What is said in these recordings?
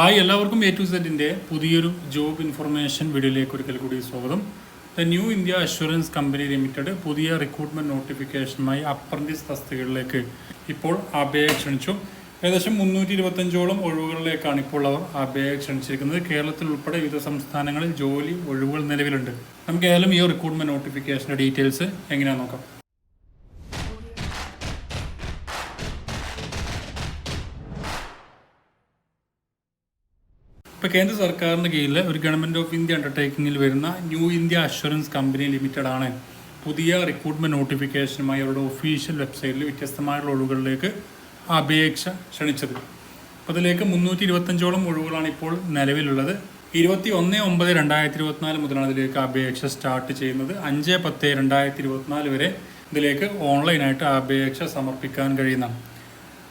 Hi എല്ലാവർക്കും A to സെറ്റിന്റെ പുതിയൊരു ജോബ് ഇൻഫർമേഷൻ വീഡിയോയിലേക്ക് ഒരിക്കൽ കൂടി സ്വാഗതം. The New India Assurance company limited പുതിയ റിക്രൂട്ട്മെന്റ് നോട്ടിഫിക്കേഷനുമായി അപ്രന്റീസ് തസ്തികകളിലേക്ക് ഇപ്പോൾ അപേക്ഷ ക്ഷണിച്ചു. ഏകദേശം മുന്നൂറ്റി ഇരുപത്തഞ്ചോളം ഒഴിവുകളിലേക്കാണ് ഇപ്പോൾ അവർ അപേക്ഷ ക്ഷണിച്ചിരിക്കുന്നത്. കേരളത്തിൽ ഉൾപ്പെടെ വിവിധ സംസ്ഥാനങ്ങളിൽ ജോലി ഒഴിവുകൾ നിലവിലുണ്ട്. നമുക്ക് ഏതായാലും ഈ റിക്രൂട്ട്മെന്റ് നോട്ടിഫിക്കേഷന്റെ ഡീറ്റെയിൽസ് എങ്ങനെയാണെന്ന് നോക്കാം. ഇപ്പോൾ കേന്ദ്ര സർക്കാരിന്റെ കീഴിൽ ഒരു ഗവൺമെന്റ് ഓഫ് ഇന്ത്യ അണ്ടർടേക്കിങ്ങിൽ വരുന്ന New India Assurance company limited ആണ്. പുതിയ റിക്രൂട്ട്മെന്റ് നോട്ടിഫിക്കേഷനുമായി അവരുടെ ഒഫീഷ്യൽ വെബ്സൈറ്റിൽ വ്യത്യസ്തമായുള്ള ഒഴിവുകളിലേക്ക് അപേക്ഷ ക്ഷണിച്ചത്. അപ്പോൾ അതിലേക്ക് മുന്നൂറ്റി ഇരുപത്തഞ്ചോളം ഒഴിവുകളാണ് ഇപ്പോൾ നിലവിലുള്ളത്. ഇരുപത്തി ഒന്ന് ഒമ്പത് രണ്ടായിരത്തി ഇരുപത്തിനാല് മുതലാണ് ഇതിലേക്ക് അപേക്ഷ സ്റ്റാർട്ട് ചെയ്യുന്നത്. അഞ്ച് പത്ത് രണ്ടായിരത്തി ഇരുപത്തിനാല് വരെ ഇതിലേക്ക് ഓൺലൈനായിട്ട് അപേക്ഷ സമർപ്പിക്കാൻ കഴിയുന്നതാണ്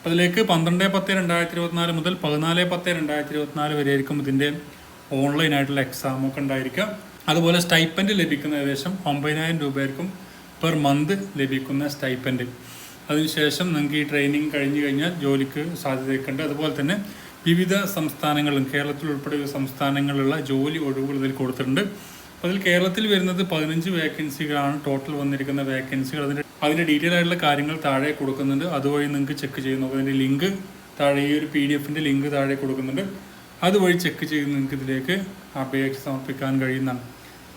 അതിലേക്ക് പന്ത്രണ്ട് പത്ത് രണ്ടായിരത്തി ഇരുപത്തിനാല് മുതൽ പതിനാല് പത്ത് രണ്ടായിരത്തി ഇരുപത്തിനാല് ആയിരിക്കും ഇതിന്റെ ഓൺലൈനായിട്ടുള്ള എക്സാം ഒക്കെ ഉണ്ടായിരിക്കുക. അതുപോലെ സ്റ്റൈപ്പൻഡ് ലഭിക്കുന്ന ഏകദേശം ഒമ്പതിനായിരം രൂപയായിരിക്കും പെർ മന്ത് ലഭിക്കുന്ന സ്റ്റൈപ്പൻഡ് അതിനുശേഷം നിങ്ങൾക്ക് ഈ ട്രെയിനിങ് കഴിഞ്ഞു കഴിഞ്ഞാൽ ജോലിക്ക് സാധ്യതയൊക്കെയുണ്ട്. അതുപോലെ തന്നെ വിവിധ സംസ്ഥാനങ്ങളിലും കേരളത്തിൽ ഉൾപ്പെടെ സംസ്ഥാനങ്ങളിലുള്ള ജോലി ഒഴിവുകൾ ഇതിൽ കൊടുത്തിട്ടുണ്ട്. അതിൽ കേരളത്തിൽ വരുന്നത് പതിനഞ്ച് വേക്കൻസികളാണ് ടോട്ടൽ വന്നിരിക്കുന്ന വേക്കൻസികൾ അതിന്റെ അതിന്റെ ഡീറ്റെയിൽ ആയിട്ടുള്ള കാര്യങ്ങൾ താഴെ കൊടുക്കുന്നുണ്ട്. അതുവഴി നിങ്ങൾക്ക് ചെക്ക് ചെയ്ത് നോക്കാം. അതിന്റെ ലിങ്ക് താഴെ ഈ ഒരു പി ഡി എഫിന്റെ ലിങ്ക് താഴെ കൊടുക്കുന്നുണ്ട്. അതുവഴി ചെക്ക് ചെയ്ത് നിങ്ങൾക്ക് ഇതിലേക്ക് അപേക്ഷ സമർപ്പിക്കാൻ കഴിയുന്നതാണ്.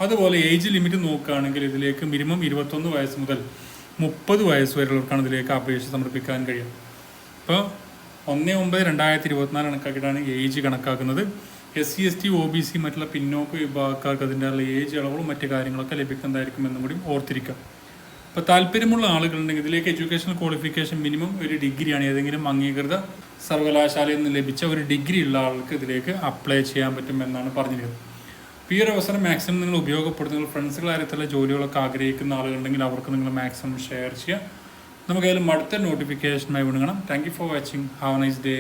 അതുപോലെ ഏജ് ലിമിറ്റ് നോക്കുകയാണെങ്കിൽ ഇതിലേക്ക് മിനിമം ഇരുപത്തൊന്ന് വയസ്സ് മുതൽ മുപ്പത് വയസ്സ് വരെയുള്ളവർക്കാണ് ഇതിലേക്ക് അപേക്ഷ സമർപ്പിക്കാൻ കഴിയുക. ഇപ്പോൾ ഒന്ന് ഒമ്പത് രണ്ടായിരത്തി ഇരുപത്തിനാല് കണക്കാക്കിയിട്ടാണ് ഏജ് കണക്കാക്കുന്നത്. S C S T O B C മറ്റുള്ള പിന്നോക്ക വിഭാഗക്കാർക്ക് അതിന്റെ ഏജ് അളവുകളും മറ്റു കാര്യങ്ങളൊക്കെ ലഭിക്കുന്നതായിരിക്കും എന്നും കൂടി ഓർത്തിരിക്കാം. അപ്പോൾ താല്പര്യമുള്ള ആളുകളുണ്ടെങ്കിൽ ഇതിലേക്ക് എഡ്യൂക്കേഷൻ ക്വാളിഫിക്കേഷൻ മിനിമം ഒരു ഡിഗ്രിയാണ് ഏതെങ്കിലും അംഗീകൃത സർവകലാശാലയിൽ നിന്ന് ലഭിച്ച ഒരു ഡിഗ്രി ഉള്ള ആൾക്ക് ഇതിലേക്ക് അപ്ലൈ ചെയ്യാൻ പറ്റും എന്നാണ് പറഞ്ഞിരുന്നത് അപ്പോൾ ഈ ഒരു അവസരം മാക്സിമം നിങ്ങൾ ഉപയോഗപ്പെടുത്തുന്ന നിങ്ങൾ ഫ്രണ്ട്സുകൾ ജോലികളൊക്കെ ആഗ്രഹിക്കുന്ന ആളുകളുണ്ടെങ്കിൽ അവർക്ക് നിങ്ങൾ മാക്സിമം ഷെയർ ചെയ്യുക. നമുക്ക് അതിലും അടുത്ത നോട്ടിഫിക്കേഷനായി വിടുകണം thank you for watching. Have nice day.